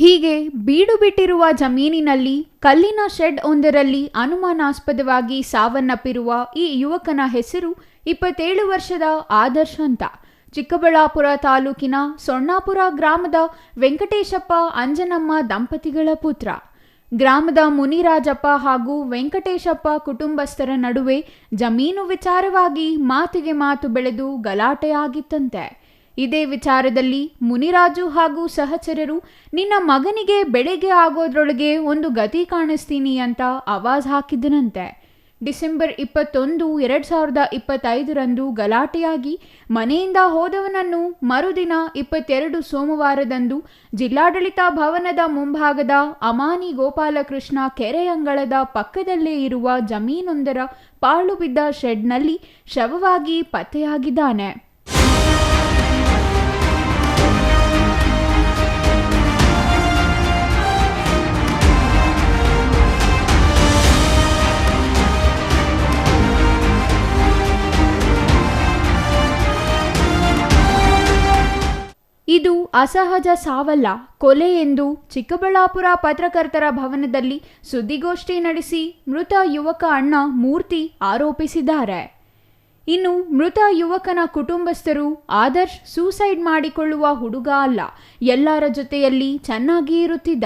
ಹೀಗೆ ಬೀಡು ಬಿಟ್ಟಿರುವ ಜಮೀನಿನಲ್ಲಿ ಕಲ್ಲಿನ ಶೆಡ್ ಒಂದರಲ್ಲಿ ಅನುಮಾನಾಸ್ಪದವಾಗಿ ಸಾವನ್ನಪ್ಪಿರುವ ಈ ಯುವಕನ ಹೆಸರು ಇಪ್ಪತ್ತೇಳು ವರ್ಷದ ಆದರ್ಶ ಅಂತ. ಚಿಕ್ಕಬಳ್ಳಾಪುರ ತಾಲೂಕಿನ ಸೊಣ್ಣಾಪುರ ಗ್ರಾಮದ ವೆಂಕಟೇಶಪ್ಪ ಅಂಜನಮ್ಮ ದಂಪತಿಗಳ ಪುತ್ರ. ಗ್ರಾಮದ ಮುನಿರಾಜಪ್ಪ ಹಾಗೂ ವೆಂಕಟೇಶಪ್ಪ ಕುಟುಂಬಸ್ಥರ ನಡುವೆ ಜಮೀನು ವಿಚಾರವಾಗಿ ಮಾತಿಗೆ ಮಾತು ಬೆಳೆದು ಗಲಾಟೆಯಾಗಿತ್ತಂತೆ. ಇದೇ ವಿಚಾರದಲ್ಲಿ ಮುನಿರಾಜು ಹಾಗೂ ಸಹಚರರು, ನಿನ್ನ ಮಗನಿಗೆ ಬೆಳಗ್ಗೆ ಆಗೋದ್ರೊಳಗೆ ಒಂದು ಗತಿ ಕಾಣಿಸ್ತೀನಿ ಅಂತ ಆವಾಜ್ ಹಾಕಿದ್ದನಂತೆ. ಡಿಸೆಂಬರ್ ಇಪ್ಪತ್ತೊಂದು, ಎರಡು ಸಾವಿರದ ಇಪ್ಪತ್ತೈದರಂದು ಗಲಾಟೆಯಾಗಿ ಮನೆಯಿಂದ ಹೋದವನನ್ನು ಮರುದಿನ ಇಪ್ಪತ್ತೆರಡು ಸೋಮವಾರದಂದು ಜಿಲ್ಲಾಡಳಿತ ಭವನದ ಮುಂಭಾಗದ ಅಮಾನಿ ಗೋಪಾಲಕೃಷ್ಣ ಕೆರೆಯಂಗಳದ ಪಕ್ಕದಲ್ಲೇ ಇರುವ ಜಮೀನೊಂದರ ಪಾಳುಬಿದ್ದ ಶೆಡ್ನಲ್ಲಿ ಶವವಾಗಿ ಪತ್ತೆಯಾಗಿದ್ದಾನೆ. ಅಸಹಜ ಸಾವಲ್ಲ, ಕೊಲೆ ಎಂದು ಚಿಕ್ಕಬಳ್ಳಾಪುರ ಪತ್ರಕರ್ತರ ಭವನದಲ್ಲಿ ಸುದ್ದಿಗೋಷ್ಠಿ ನಡೆಸಿ ಮೃತ ಯುವಕ ಅಣ್ಣ ಮೂರ್ತಿ ಆರೋಪಿಸಿದ್ದಾರೆ. ಇನ್ನು ಮೃತ ಯುವಕನ ಕುಟುಂಬಸ್ಥರು ಆದರ್ಶ್ ಸೂಸೈಡ್ ಮಾಡಿಕೊಳ್ಳುವ ಹುಡುಗ ಅಲ್ಲ, ಎಲ್ಲರ ಜೊತೆಯಲ್ಲಿ ಚೆನ್ನಾಗಿ ಇರುತ್ತಿದ್ದ,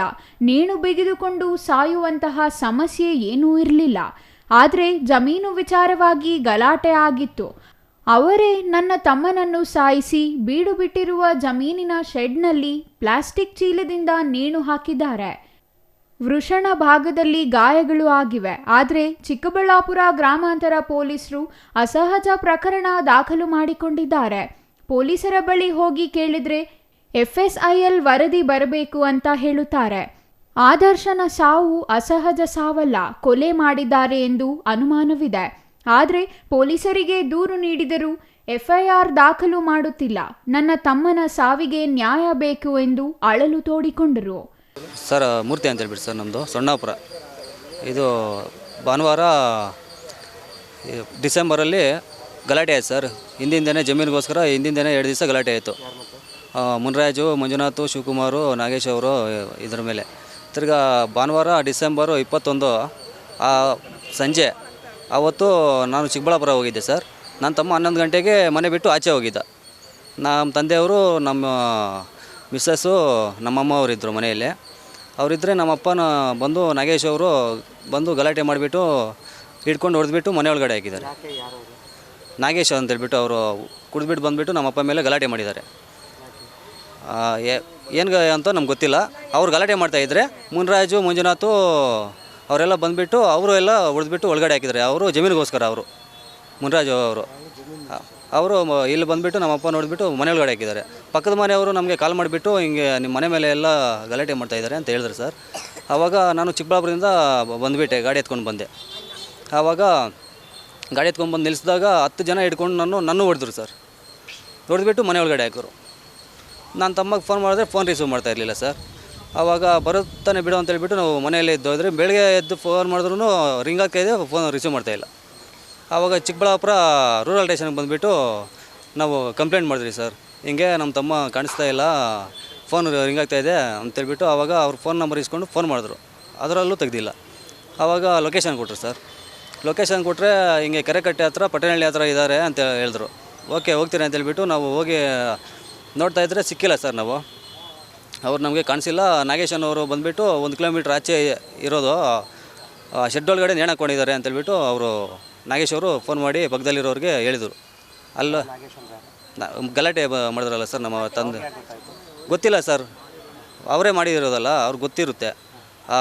ನೇಣು ಬಿಗಿದುಕೊಂಡು ಸಾಯುವಂತಹ ಸಮಸ್ಯೆ ಏನೂ ಇರಲಿಲ್ಲ. ಆದರೆ ಜಮೀನು ವಿಚಾರವಾಗಿ ಗಲಾಟೆ ಆಗಿತ್ತು. ಅವರೇ ನನ್ನ ತಮ್ಮನನ್ನು ಸಾಯಿಸಿ ಬೀಡು ಬಿಟ್ಟಿರುವ ಜಮೀನಿನ ಶೆಡ್ನಲ್ಲಿ ಪ್ಲಾಸ್ಟಿಕ್ ಚೀಲದಿಂದ ನೇಣು ಹಾಕಿದ್ದಾರೆ. ವೃಷಣ ಭಾಗದಲ್ಲಿ ಗಾಯಗಳು ಆಗಿವೆ. ಆದರೆ ಚಿಕ್ಕಬಳ್ಳಾಪುರ ಗ್ರಾಮಾಂತರ ಪೊಲೀಸರು ಅಸಹಜ ಪ್ರಕರಣ ದಾಖಲು ಮಾಡಿಕೊಂಡಿದ್ದಾರೆ. ಪೊಲೀಸರ ಬಳಿ ಹೋಗಿ ಕೇಳಿದ್ರೆ ಎಫ್ಎಸ್ಐಎಲ್ ವರದಿ ಬರಬೇಕು ಅಂತ ಹೇಳುತ್ತಾರೆ. ಆದರ್ಶನ ಸಾವು ಅಸಹಜ ಸಾವಲ್ಲ, ಕೊಲೆ ಮಾಡಿದ್ದಾರೆ ಎಂದು ಅನುಮಾನವಿದೆ. ಆದರೆ ಪೊಲೀಸರಿಗೆ ದೂರು ನೀಡಿದರೂ ಎಫ್ಐಆರ್ ದಾಖಲು ಮಾಡುತ್ತಿಲ್ಲ. ನನ್ನ ತಮ್ಮನ ಸಾವಿಗೆ ನ್ಯಾಯ ಬೇಕು ಎಂದು ಅಳಲು ತೋಡಿಕೊಂಡರು. ಸರ್, ಮೂರ್ತಿ ಅಂತ ಹೇಳ್ಬಿಟ್ಟು ಸರ್ ನಮ್ಮದು ಸೊಣ್ಣಾಪುರ ಇದು ಭಾನುವಾರ ಡಿಸೆಂಬರಲ್ಲಿ ಗಲಾಟೆ ಆಯ್ತು ಸರ್. ಹಿಂದಿಂದನೇ ಜಮೀನಿಗೋಸ್ಕರ ಹಿಂದಿಂದನೇ ಎರಡು ದಿವಸ ಗಲಾಟೆ ಆಯಿತು. ಮುನ್ರಾಜು, ಮಂಜುನಾಥ್, ಶಿವಕುಮಾರು, ನಾಗೇಶ್ ಅವರು, ಇದ್ರ ಮೇಲೆ. ತಿರ್ಗಾ ಭಾನುವಾರ ಡಿಸೆಂಬರು ಇಪ್ಪತ್ತೊಂದು ಸಂಜೆ ಆವತ್ತು ನಾನು ಚಿಕ್ಕಬಳ್ಳಾಪುರ ಹೋಗಿದ್ದೆ ಸರ್. ನನ್ನ ತಮ್ಮ ಹನ್ನೊಂದು ಗಂಟೆಗೆ ಮನೆ ಬಿಟ್ಟು ಆಚೆ ಹೋಗಿದ್ದ. ನಮ್ಮ ತಂದೆಯವರು ನಮ್ಮ ಮಿಸ್ಸಸ್ಸು ನಮ್ಮಮ್ಮ ಅವರಿದ್ದರು ಮನೆಯಲ್ಲಿ. ಅವರಿದ್ದರೆ ನಮ್ಮಪ್ಪನ ಬಂದು ನಾಗೇಶ್ ಅವರು ಬಂದು ಗಲಾಟೆ ಮಾಡಿಬಿಟ್ಟು ಹಿಡ್ಕೊಂಡು ಹೊಡೆದ್ಬಿಟ್ಟು ಮನೆ ಒಳಗಡೆ ಹಾಕಿದ್ದಾರೆ. ನಾಗೇಶ್ ಅಂತ ಹೇಳ್ಬಿಟ್ಟು ಅವರು ಕುಡಿದ್ಬಿಟ್ಟು ಬಂದುಬಿಟ್ಟು ನಮ್ಮಪ್ಪ ಮೇಲೆ ಗಲಾಟೆ ಮಾಡಿದ್ದಾರೆ. ಏನು ಅಂತ ನಮ್ಗೆ ಗೊತ್ತಿಲ್ಲ. ಅವ್ರು ಗಲಾಟೆ ಮಾಡ್ತಾಯಿದ್ರೆ ಮುನ್ರಾಜು, ಮಂಜುನಾಥು ಅವರೆಲ್ಲ ಬಂದುಬಿಟ್ಟು ಅವರು ಎಲ್ಲ ಹೊಡೆದ್ಬಿಟ್ಟು ಒಳಗಡೆ ಹಾಕಿದ್ದಾರೆ. ಅವರು ಜಮೀನಿಗೋಸ್ಕರ ಅವರು, ಮುನ್ರಾಜು ಅವರು. ಅವರು ಇಲ್ಲಿ ಬಂದುಬಿಟ್ಟು ನಮ್ಮಪ್ಪ ನೋಡಿಬಿಟ್ಟು ಮನೆ ಒಳಗಡೆ ಹಾಕಿದ್ದಾರೆ. ಪಕ್ಕದ ಮನೆಯವರು ನಮಗೆ ಕಾಲ್ ಮಾಡಿಬಿಟ್ಟು ಹಿಂಗೆ ನಿಮ್ಮ ಮನೆ ಮೇಲೆ ಎಲ್ಲ ಗಲಾಟೆ ಮಾಡ್ತಾ ಇದ್ದಾರೆ ಅಂತ ಹೇಳಿದ್ರು ಸರ್. ಆವಾಗ ನಾನು ಚಿಕ್ಕಬಳ್ಳಾಪುರದಿಂದ ಬಂದುಬಿಟ್ಟೆ, ಗಾಡಿ ಎತ್ಕೊಂಡು ಬಂದೆ. ಆವಾಗ ಗಾಡಿ ಎತ್ಕೊಂಡು ಬಂದು ನಿಲ್ಲಿಸಿದಾಗ ಹತ್ತು ಜನ ಹಿಡ್ಕೊಂಡು ನಾನು ನನ್ನ ಹೊಡೆದ್ರು ಸರ್. ಹೊಡೆದ್ಬಿಟ್ಟು ಮನೆ ಒಳಗಡೆ ಹಾಕಿದ್ರು. ನಾನು ತಮ್ಮಗೆ ಫೋನ್ ಮಾಡಿದ್ರೆ ಫೋನ್ ರಿಸೀವ್ ಮಾಡ್ತಾ ಇರಲಿಲ್ಲ ಸರ್. ಆವಾಗ ಬರುತ್ತಾನೆ ಬಿಡು ಅಂತ ಹೇಳ್ಬಿಟ್ಟು ನಾವು ಮನೆಯಲ್ಲೇ ಇದ್ದು ಹೋದರೆ ಬೆಳಗ್ಗೆ ಎದ್ದು ಫೋನ್ ಮಾಡಿದ್ರು ರಿಂಗ್ ಹಾಕಿದೆ ಫೋನ್ ರಿಸೀವ್ ಮಾಡ್ತಾ ಇಲ್ಲ. ಆವಾಗ ಚಿಕ್ಕಬಳ್ಳಾಪುರ ರೂರಲ್ ಸ್ಟೇಷನ್ಗೆ ಬಂದುಬಿಟ್ಟು ನಾವು ಕಂಪ್ಲೇಂಟ್ ಮಾಡಿದ್ರಿ ಸರ್ ಹಿಂಗೆ ನಮ್ಮ ತಮ್ಮ ಕಾಣಿಸ್ತಾ ಇಲ್ಲ ಫೋನ್ ರಿಂಗ್ ಆಗ್ತಾಯಿದೆ ಅಂತೇಳ್ಬಿಟ್ಟು ಆವಾಗ ಅವ್ರ ಫೋನ್ ನಂಬರ್ ಇಸ್ಕೊಂಡು ಫೋನ್ ಮಾಡಿದ್ರು. ಅದರಲ್ಲೂ ತೆಗ್ದಿಲ್ಲ. ಆವಾಗ ಲೊಕೇಶನ್ ಕೊಟ್ಟರು ಸರ್ ಲೊಕೇಶನ್ ಕೊಟ್ಟರೆ ಹಿಂಗೆ ಕೆರೆಕಟ್ಟೆ ಹತ್ರ, ಪಟ್ಟಣಹಳ್ಳಿ ಹತ್ರ ಇದ್ದಾರೆ ಅಂತ ಹೇಳಿದ್ರು. ಓಕೆ ಹೋಗ್ತೀರಿ ಅಂತೇಳ್ಬಿಟ್ಟು ನಾವು ಹೋಗಿ ನೋಡ್ತಾ ಇದ್ದರೆ ಸಿಕ್ಕಿಲ್ಲ ಸರ್ ನಾವು. ಅವ್ರು ನಮಗೆ ಕಾಣಿಸಿಲ್ಲ. ನಾಗೇಶನ್ ಅವರು ಬಂದುಬಿಟ್ಟು ಒಂದು ಕಿಲೋಮೀಟ್ರ್ ಆಚೆ ಇರೋದು ಶೆಡ್ ಒಳಗಡೆ ನೇಣು ಅಂತೇಳ್ಬಿಟ್ಟು ಅವರು ನಾಗೇಶ್ ಅವರು ಫೋನ್ ಮಾಡಿ ಪಕ್ಕದಲ್ಲಿರೋರಿಗೆ ಹೇಳಿದರು. ಅಲ್ಲ ಗಲಾಟೆ ಮಾಡಿದ್ರಲ್ಲ ಸರ್ ನಮ್ಮ ತಂದೆ. ಗೊತ್ತಿಲ್ಲ ಸರ್, ಅವರೇ ಮಾಡಿರೋದಲ್ಲ ಅವ್ರಿಗೆ ಗೊತ್ತಿರುತ್ತೆ.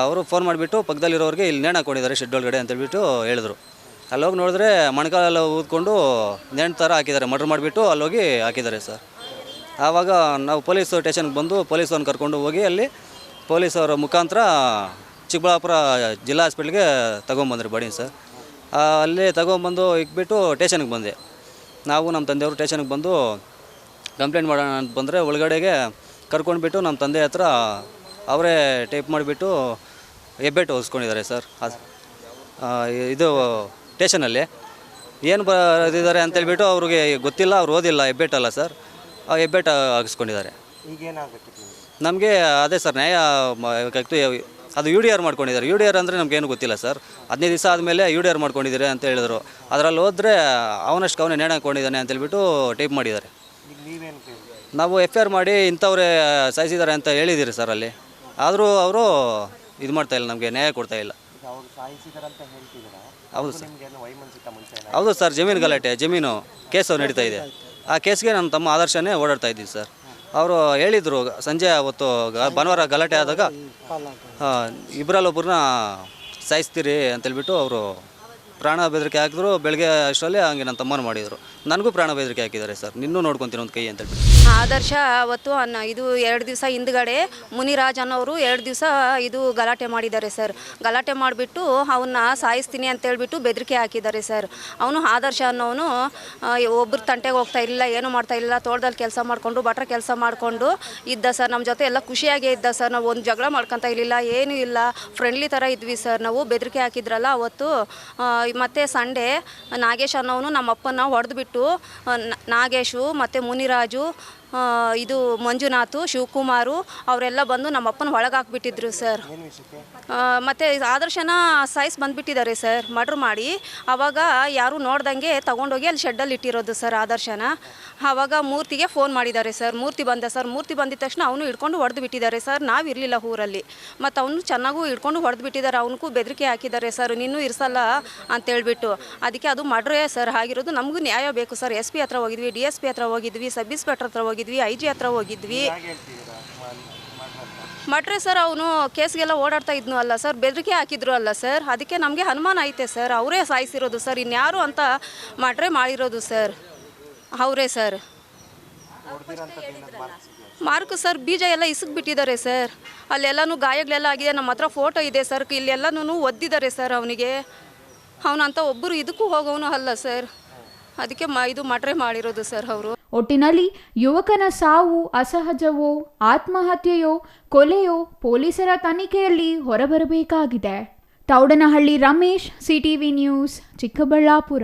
ಅವರು ಫೋನ್ ಮಾಡಿಬಿಟ್ಟು ಪಕ್ಕದಲ್ಲಿರೋರಿಗೆ ಇಲ್ಲಿ ನೇಣು ಹಾಕ್ಕೊಂಡಿದ್ದಾರೆ ಶೆಡ್ ಒಳಗಡೆ ಅಂತೇಳ್ಬಿಟ್ಟು ಹೇಳಿದ್ರು. ಅಲ್ಲೋಗಿ ನೋಡಿದ್ರೆ ಮಣಕಾಲೆಲ್ಲ ಊದ್ಕೊಂಡು ನೇಣು ಥರ ಹಾಕಿದ್ದಾರೆ, ಮರ್ಡ್ರ್ ಮಾಡಿಬಿಟ್ಟು ಅಲ್ಲೋಗಿ ಹಾಕಿದ್ದಾರೆ ಸರ್. ಆವಾಗ ನಾವು ಪೊಲೀಸ್ ಸ್ಟೇಷನ್ಗೆ ಬಂದು ಪೊಲೀಸವ್ರನ್ನ ಕರ್ಕೊಂಡು ಹೋಗಿ ಅಲ್ಲಿ ಪೊಲೀಸವರ ಮುಖಾಂತರ ಚಿಕ್ಕಬಳ್ಳಾಪುರ ಜಿಲ್ಲಾ ಹಾಸ್ಪಿಟ್ಲಿಗೆ ತಗೊಂಬಂದ್ರಿ ಬಾಡಿನ ಸರ್. ಅಲ್ಲಿ ತಗೊಂಬಂದು ಇಕ್ಬಿಟ್ಟು ಟೇಷನ್ಗೆ ಬಂದೆ. ನಾವು ನಮ್ಮ ತಂದೆಯವರು ಟೇಷನ್ಗೆ ಬಂದು ಕಂಪ್ಲೇಂಟ್ ಮಾಡೋಣ ಅಂತ ಬಂದರೆ ಒಳಗಡೆಗೆ ಕರ್ಕೊಂಡ್ಬಿಟ್ಟು ನಮ್ಮ ತಂದೆ ಹತ್ರ ಅವರೇ ಟೈಪ್ ಮಾಡಿಬಿಟ್ಟು ಹೆಬ್ಬೆಟ್ಟು ಹೊಸ್ಕೊಂಡಿದ್ದಾರೆ ಸರ್. ಇದು ಟೇಷನಲ್ಲಿ ಏನು ಬರೆದಿದ್ದಾರೆ ಅಂತೇಳ್ಬಿಟ್ಟು ಅವ್ರಿಗೆ ಗೊತ್ತಿಲ್ಲ, ಅವ್ರು ಓದಿಲ್ಲ ಹೆಬ್ಬೆಟ್ಟಲ್ಲ ಸರ್. ಆ ಹೆಬ್ಬೆಟ್ಟು ಹಾಕಿಸ್ಕೊಂಡಿದ್ದಾರೆ. ಈಗೇನಾಗಬೇಕಿತ್ತು ನಮಗೆ? ಅದೇ ಸರ್ ನ್ಯಾಯ ಅದು ಯು ಡಿ ಆರ್ ಮಾಡ್ಕೊಂಡಿದ್ದಾರೆ. ಯು ಡಿ ಆರ್ ಅಂದರೆ ನಮಗೇನು ಗೊತ್ತಿಲ್ಲ ಸರ್. ಹದಿನೈದು ದಿವಸ ಆದಮೇಲೆ ಯು ಡಿ ಆರ್ ಮಾಡ್ಕೊಂಡಿದ್ದಾರೆ ಅಂತ ಹೇಳಿದರು. ಅದರಲ್ಲಿ ಹೋದರೆ ಅವನಷ್ಟು ಅವನೇ ನೇಣ ಹಾಕೊಂಡಿದ್ದಾನೆ ಅಂತ ಹೇಳ್ಬಿಟ್ಟು ಟೈಪ್ ಮಾಡಿದ್ದಾರೆ. ನಾವು ಎಫ್ ಐ ಆರ್ ಮಾಡಿ ಇಂಥವ್ರೆ ಸಾಯಿಸಿದ್ದಾರೆ ಅಂತ ಹೇಳಿದ್ದೀರಿ ಸರ್ ಅಲ್ಲಿ. ಆದರೂ ಅವರು ಇದು ಮಾಡ್ತಾ ಇಲ್ಲ ನಮಗೆ ನ್ಯಾಯ ಕೊಡ್ತಾ ಇಲ್ಲ. ಹೌದು ಸರ್? ಹೌದು ಸರ್ ಜಮೀನು ಗಲಾಟೆ ಜಮೀನು ಕೇಸು ನಡೀತಾ ಇದೆ. ಆ ಕೇಸ್ಗೆ ನಮ್ಮ ತಮ್ಮ ಆದರ್ಶನೇ ಓಡಾಡ್ತಾ ಇದ್ದೀವಿ ಸರ್. ಅವರು ಹೇಳಿದರು, ಸಂಜೆ ಅವತ್ತು ಭಾನುವಾರ ಗಲಾಟೆ ಆದಾಗ ಇಬ್ಬರಲ್ಲೊಬ್ಬರನ್ನ ಸಾಯಿಸ್ತೀರಿ ಅಂತೇಳ್ಬಿಟ್ಟು ಅವರು ಪ್ರಾಣ ಬೆದರಿಕೆ ಹಾಕಿದ್ರು, ಬೆಳಗ್ಗೆ ಅಷ್ಟರಲ್ಲಿ ಹಂಗೆ ನನ್ನ ತಮ್ಮನ ಮಾಡಿದರು. ನನಗೂ ಪ್ರಾಣ ಬೆದರಿಕೆ ಹಾಕಿದ್ದಾರೆ ಸರ್. ನಿನ್ನೂ ನೋಡ್ಕೊತೀನಿ ಒಂದು ಕೈ ಅಂತೇಳ್ಬಿಟ್ಟು. ಆದರ್ಶ, ಅವತ್ತು ಅನ್ನ ಇದು ಎರಡು ದಿವಸ ಹಿಂದ್ಗಡೆ ಮುನಿರಾಜ್ ಅನ್ನೋರು ಎರಡು ದಿವಸ ಇದು ಗಲಾಟೆ ಮಾಡಿದ್ದಾರೆ ಸರ್. ಗಲಾಟೆ ಮಾಡಿಬಿಟ್ಟು ಅವನ್ನ ಸಾಯಿಸ್ತೀನಿ ಅಂತ ಹೇಳ್ಬಿಟ್ಟು ಬೆದರಿಕೆ ಹಾಕಿದ್ದಾರೆ ಸರ್. ಅವನು ಆದರ್ಶ ಅನ್ನೋನು ಒಬ್ಬರು ತಂಟೆಗೆ ಹೋಗ್ತಾ ಇಲ್ಲ ಏನು ಮಾಡ್ತಾ ಇಲ್ಲ ತೋಟದಲ್ಲಿ ಕೆಲಸ ಮಾಡಿಕೊಂಡು ಬಟ್ರ ಕೆಲಸ ಮಾಡಿಕೊಂಡು ಇದ್ದ ಸರ್. ನಮ್ಮ ಜೊತೆ ಎಲ್ಲ ಖುಷಿಯಾಗೇ ಇದ್ದ ಸರ್. ನಾವು ಒಂದು ಜಗಳ ಮಾಡ್ಕೊತಾ ಇರಲಿಲ್ಲ, ಏನೂ ಇಲ್ಲ. ಫ್ರೆಂಡ್ಲಿ ಥರ ಇದ್ವಿ ಸರ್ ನಾವು. ಬೆದರಿಕೆ ಹಾಕಿದ್ರಲ್ಲ ಅವತ್ತು. ಮತ್ತು ಮತ್ತೆ ಸಂಡೇ ನಾಗೇಶ್ ಅನ್ನೋನು ನಮ್ಮ ಅಪ್ಪನ ಹೊಡೆದ್ಬಿಟ್ಟು ನಾಗೇಶು ಮತ್ತು ಮುನಿರಾಜು ಇದು ಮಂಜುನಾಥು ಶಿವಕುಮಾರು ಅವರೆಲ್ಲ ಬಂದು ನಮ್ಮ ಅಪ್ಪನ ಒಳಗೆ ಹಾಕ್ಬಿಟ್ಟಿದ್ರು ಸರ್ ಮತ್ತು ಆದರ್ಶನ ಸೈಜ್ ಬಂದ್ಬಿಟ್ಟಿದ್ದಾರೆ ಸರ್ ಮರ್ಡ್ರ್ ಮಾಡಿ. ಅವಾಗ ಯಾರು ನೋಡ್ದಂಗೆ ತಗೊಂಡೋಗಿ ಅಲ್ಲಿ ಶೆಡ್ಡಲ್ಲಿ ಇಟ್ಟಿರೋದು ಸರ್ ಆದರ್ಶನ. ಆವಾಗ ಮೂರ್ತಿಗೆ ಫೋನ್ ಮಾಡಿದ್ದಾರೆ ಸರ್ ಮೂರ್ತಿ ಬಂದ ಸರ್ ಮೂರ್ತಿ ಬಂದಿದ ತಕ್ಷಣ ಅವನು ಹಿಡ್ಕೊಂಡು ಹೊಡೆದು ಬಿಟ್ಟಿದ್ದಾರೆ ಸರ್ ನಾವು ಇರಲಿಲ್ಲ ಊರಲ್ಲಿ. ಮತ್ತು ಅವನು ಚೆನ್ನಾಗೂ ಹಿಡ್ಕೊಂಡು ಹೊಡೆದು ಬಿಟ್ಟಿದ್ದಾರೆ ಅವನಿಗೂ ಬೆದರಿಕೆ ಹಾಕಿದ್ದಾರೆ ಸರ್ ನಿನ್ನೂ ಇರಿಸಲ್ಲ ಅಂತೇಳ್ಬಿಟ್ಟು ಅದಕ್ಕೆ ಅದು ಮರ್ಡ್ರೇ ಸರ್ ಆಗಿರೋದು ನಮಗೂ ನ್ಯಾಯ ಬೇಕು ಸರ್. ಎಸ್ ಪಿ ಹತ್ರ ಹೋಗಿದ್ವಿ ಡಿ ಎಸ್ ಪಿ ಹತ್ರ ಹೋಗಿದ್ವಿ ಸಬ್ ಇನ್ಸ್ಪೆಕ್ಟರ್ ಹತ್ರ ಹೋಗಿದ್ವಿ. ಐ ಜಿ ಹತ್ರ ಹೋಗಿದ್ವಿ. ಹೇಗೆ ಮಟ್ರೆ ಸರ್ ಅವನು ಕೇಸ್ಗೆಲ್ಲ ಓಡಾಡ್ತಾ ಇದ್ನು ಅಲ್ಲ ಸರ್ ಬೆದರಿಕೆ ಹಾಕಿದ್ರು ಅಲ್ಲ ಸರ್. ಅದಕ್ಕೆ ನಮಗೆ ಅನುಮಾನ ಐತೆ ಸರ್ ಅವರೇ ಸಾಯಿಸಿರೋದು ಸರ್ ಇನ್ಯಾರು ಅಂತ ಮಟ್ರೆ ಮಾಡಿರೋದು ಸರ್ ಅವರೇ ಸರ್. ಮಾರ್ಕ್ ಸರ್ ಬೀಜ ಎಲ್ಲ ಇಸುಕ್ ಬಿಟ್ಟಿದ್ದಾರೆ ಸರ್. ಅಲ್ಲೆಲ್ಲನೂ ಗಾಯಗಳೆಲ್ಲ ಆಗಿದೆ ನಮ್ಮ ಹತ್ರ ಫೋಟೋ ಇದೆ ಸರ್ ಇಲ್ಲೆಲ್ಲನೂ ಒದ್ದಿದ್ದಾರೆ ಸರ್ ಅವನಿಗೆ. ಅವನಂತ ಒಬ್ಬರು ಇದಕ್ಕೂ ಹೋಗೋನು ಅಲ್ಲ ಸರ್. ಅದಕ್ಕೆ ಇದು ಮಟ್ರೆ ಮಾಡಿರೋದು ಸರ್ ಅವರು. ಒಟ್ಟಿನಲ್ಲಿ ಯುವಕನ ಸಾವು, ಅಸಹಜವೋ, ಆತ್ಮಹತ್ಯೆಯೋ, ಕೊಲೆಯೋ ಪೊಲೀಸರ ತನಿಖೆಯಲ್ಲಿ ಹೊರಬರಬೇಕಾಗಿದೆ. Thoudanahalli Ramesh, CTV news, Chikkaballapur.